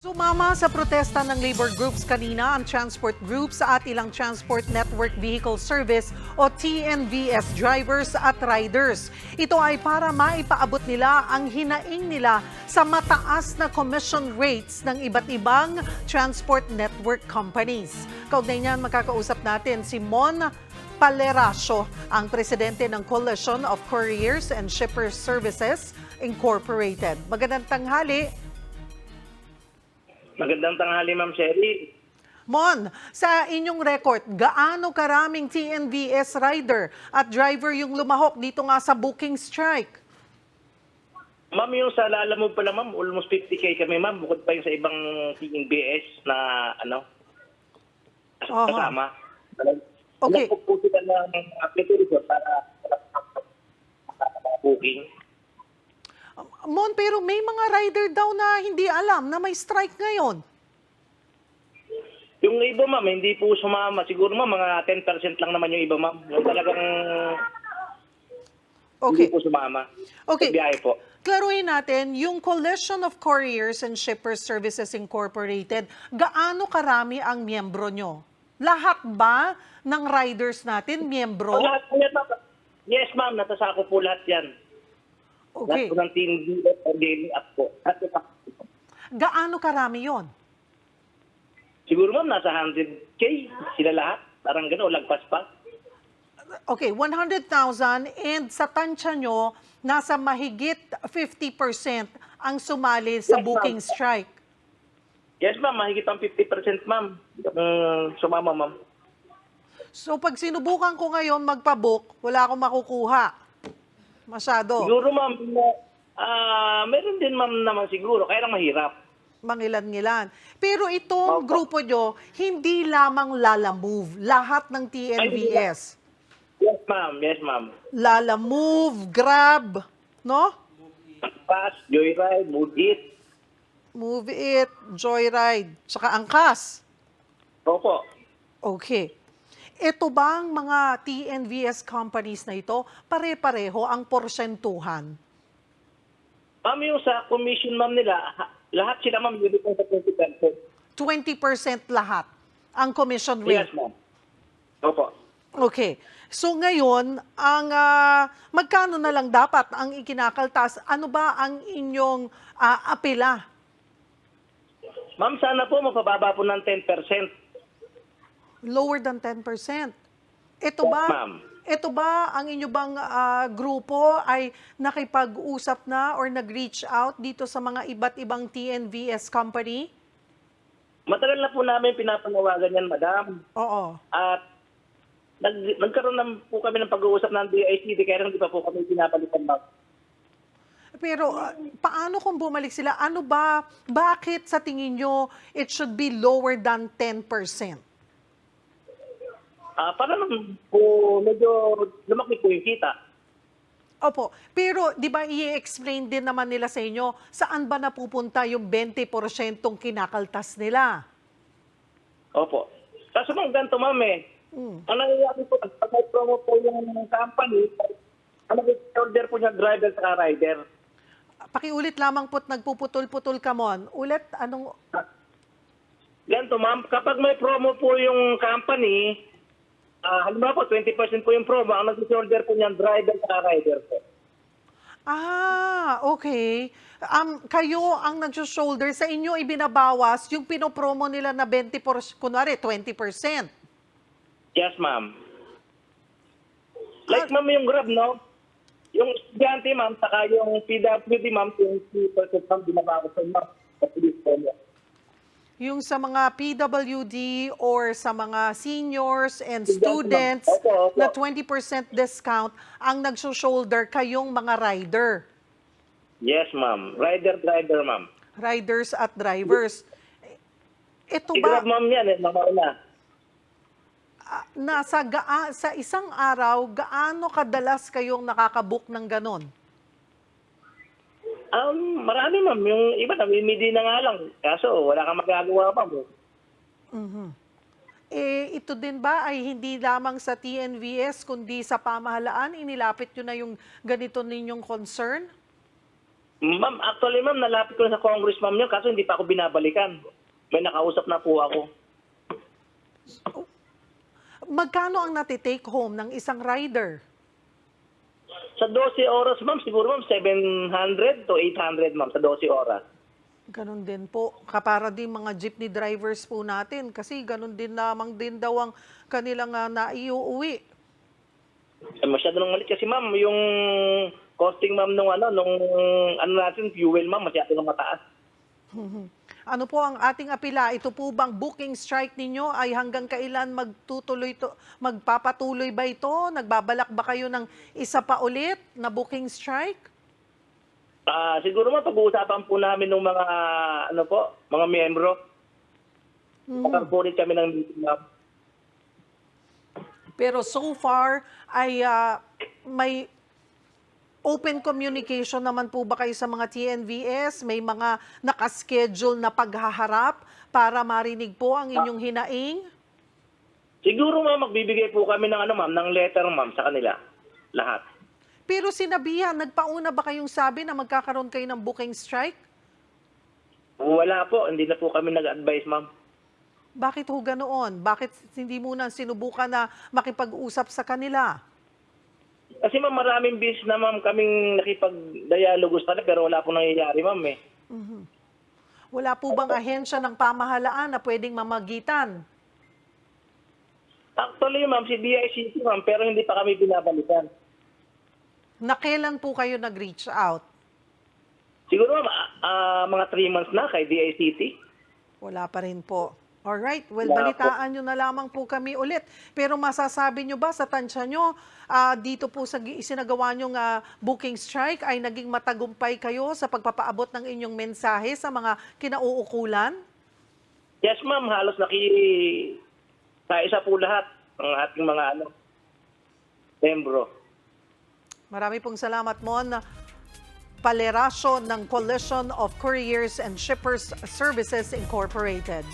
Sumama sa protesta ng labor groups kanina ang transport groups at ilang Transport Network Vehicle Service o TNVS drivers at riders. Ito ay para maipaabot nila ang hinaing nila sa mataas na commission rates ng iba't ibang transport network companies. Kaugnay niyan makakausap natin si Mon Paleracio, ang presidente ng Coalition of Couriers and Shippers Services Incorporated. Magandang tanghali, Magandang tanghali, Ma'am Sherry. Mon, sa inyong record, gaano karaming TNVS rider at driver yung lumahok dito nga sa booking strike? Ma'am, yung sa Lalamove pala, Ma'am, almost 50k kami, Ma'am. Bukod pa yung sa ibang TNBS na, ano, Aha. kasama. Okay. Sila ng application para para booking. Mon, pero may mga rider daw na hindi alam na may strike ngayon. Yung iba, Ma'am, hindi po sumama. Siguro, Ma'am, mga 10% lang naman yung iba, Ma'am. Yung talagang Okay. hindi po sumama. Okay. Sa biyahe po. Klaruhin natin, yung Coalition of Couriers and Shippers Services Incorporated, gaano karami ang miyembro nyo? Lahat ba ng riders natin miyembro? Ang lahat po yan, Ma'am. Yes, Ma'am. Natasako po lahat yan. Okay. Lahat po ng o daily up po. Gaano karami yon? Siguro ma'am, nasa 100K sila lahat. Parang gano'n, lagpas pa. Okay, 100,000 and sa tansya nyo, nasa mahigit 50% ang sumali sa Yes, booking ma'am. strike. Yes ma'am, mahigit ang 50% ma'am. Um, sumama ma'am. So pag sinubukan ko ngayon magpabook, wala akong makukuha. Masyado. Siguro ma'am, ah meron din ma'am naman siguro, kaya lang mahirap. Mangilan-ngilan. Pero itong Opo. grupo nyo, hindi lamang Lala Move. Lahat ng TNVS. Yes ma'am, yes ma'am. Lala Move, Grab, no? Pass, Joyride, Mudit. Move It, Joyride, tsaka Angkas. Opo. Okay. Ito bang mga TNVS companies na ito, pare-pareho ang porsyentuhan? Ma'am, yung sa commission ma'am nila, ha- lahat sila ma'am, yun sa 20%. 20% lahat ang commission rate. Yes ma'am. Opo. Okay. So ngayon, ang ah, magkano na lang dapat ang ikinakaltas? Ano ba ang inyong ah, apela? Ma'am, sana po mapababa po ng 10%. Lower than 10%. Ito Yes, ba? ma'am. Ito ba ang inyo bang ah, grupo ay nakipag-usap na or nag-reach out dito sa mga iba't ibang TNVS company? Matagal na po namin pinapanawagan yan, madam. Oo. At nag, nagkaroon na po kami ng pag-uusap ng DICD kaya hindi pa po kami pinapalitan ma'am. Pero ah, paano kung bumalik sila? Ano ba, bakit sa tingin nyo it should be lower than 10%? Ah, para naman po medyo lumaki po yung kita. Opo, pero di ba i-explain din naman nila sa inyo saan ba napupunta yung 20% kinakaltas nila? Opo. Kaso ma'am, ganito ma'am eh. Mm. Ang nangyayari po, pag may promo po yung company, ang nag-order po niya driver sa rider. Pakiulit lamang po't nagpuputol-putol ka mon. Ulit, anong... Ganito ma'am, kapag may promo po yung company, ah halimbawa po 20% po yung promo, ang nag-order po niya driver sa rider po. Ah, okay. Um, kayo ang nag-shoulder, sa inyo ibinabawas yung pinopromo nila na 20%, kunwari 20%. Yes, ma'am. Like, ma'am, yung Grab, no? Yung estudyante, ma'am, saka yung PWD, ma'am, yung 2% ma'am, binaba ko sa ma'am. Police po niya. Yung sa mga PWD or sa mga seniors and students ma'am. Opo, opo. na 20% discount ang nag-shoulder kayong mga rider. Yes, ma'am. Rider, driver, ma'am. Riders at drivers. Ito ba, ma'am, yan, eh, mga una. ah, nasa gaa, sa isang araw, gaano kadalas kayong nakakabook ng ganon? Um, marami, ma'am. Yung iba, namimili na nga lang. Kaso, wala kang magagawa, ma'am. Eh, ito din ba ay hindi lamang sa TNVS, kundi sa pamahalaan, inilapit nyo na yung ganito ninyong concern? Ma'am, actually ma'am, nalapit ko na sa Congress ma'am yun, kaso hindi pa ako binabalikan. May nakausap na po ako. Magkano ang natitake home ng isang rider? Sa 12 oras ma'am, siguro ma'am, 700 to 800 ma'am, sa 12 oras. Ganon din po. Kapara din mga jeepney drivers po natin kasi ganon din lamang din daw ang kanilang uh, naiuwi. Eh, masyado nang malit kasi ma'am, yung costing ma'am nung ano, nung ano natin, fuel ma'am, masyado nang mataas. Ano po ang ating apila? Ito po bang booking strike ninyo ay hanggang kailan magtutuloy to, magpapatuloy ba ito? Nagbabalak ba kayo ng isa pa ulit na booking strike? Ah, siguro ma'am, pag-uusapan po namin ng mga, ano po, mga miyembro. Mm. kami ng meeting ma'am. Pero so far ay ah, may open communication naman po ba kayo sa mga TNVS? May mga nakaschedule na paghaharap para marinig po ang inyong hinaing? Siguro ma'am, magbibigay po kami ng ano ma'am, ng letter ma'am sa kanila. Lahat. Pero sinabihan, nagpauna ba kayong sabi na magkakaroon kayo ng booking strike? Wala po, hindi na po kami nag-advise ma'am. Bakit ho ganoon? Bakit hindi muna sinubukan na makipag-usap sa kanila? Kasi ma'am, maraming bis na ma'am kaming nakipag-dialogo sa kanila pero wala po nangyayari ma'am eh. Wala po bang ahensya ng pamahalaan na pwedeng mamagitan? Actually ma'am, si DICT ma'am, pero hindi pa kami binabalikan. Na kailan po kayo nag-reach out? Siguro ma'am, ah, ah, mga 3 months na kay DICT. Wala pa rin po. Alright, well, balitaan nyo na lamang po kami ulit. Pero masasabi nyo ba sa tansya nyo, ah, dito po sa isinagawa nyong ah, booking strike ay naging matagumpay kayo sa pagpapaabot ng inyong mensahe sa mga kinauukulan? Yes ma'am, halos naki isa po lahat ng ating mga ano, membro. Marami pong salamat, Mon. Paleraso ng Coalition of Couriers and Shippers Services Incorporated.